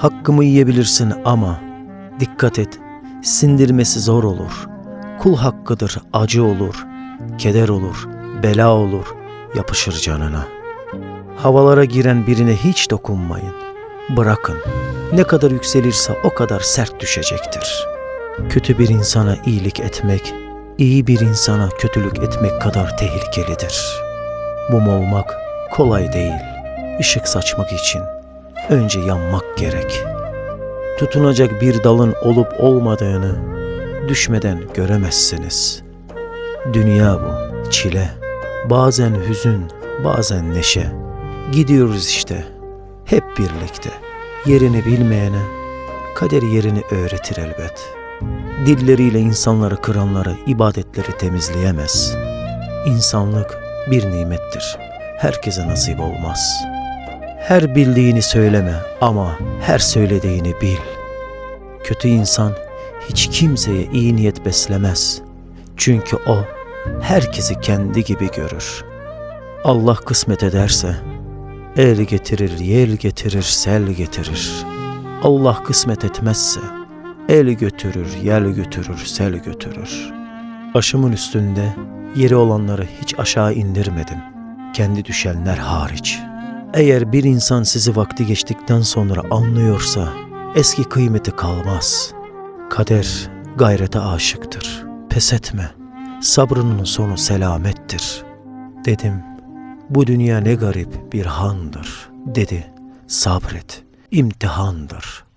Hakkımı yiyebilirsin ama dikkat et, sindirmesi zor olur. Kul hakkıdır, acı olur, keder olur, bela olur, yapışır canına. Havalara giren birine hiç dokunmayın. Bırakın. Ne kadar yükselirse o kadar sert düşecektir. Kötü bir insana iyilik etmek, iyi bir insana kötülük etmek kadar tehlikelidir. Mum olmak kolay değil. Işık saçmak için önce yanmak gerek. Tutunacak bir dalın olup olmadığını düşmeden göremezsiniz. Dünya bu, çile. Bazen hüzün, bazen neşe. Gidiyoruz işte, hep birlikte. Yerini bilmeyene kader yerini öğretir elbet. Dilleriyle insanları kıranları ibadetleri temizleyemez. İnsanlık bir nimettir. Herkese nasip olmaz. Her bildiğini söyleme ama her söylediğini bil. Kötü insan hiç kimseye iyi niyet beslemez. Çünkü o herkesi kendi gibi görür. Allah kısmet ederse el getirir, yel getirir, sel getirir. Allah kısmet etmezse el götürür, yel götürür, sel götürür. Başımın üstünde yeri olanları hiç aşağı indirmedim. Kendi düşenler hariç. Eğer bir insan sizi vakti geçtikten sonra anlıyorsa eski kıymeti kalmaz. Kader gayrete aşıktır. Pes etme. Sabrının sonu selamettir. Dedim, bu dünya ne garip bir handır. Dedi, sabret, imtihandır.''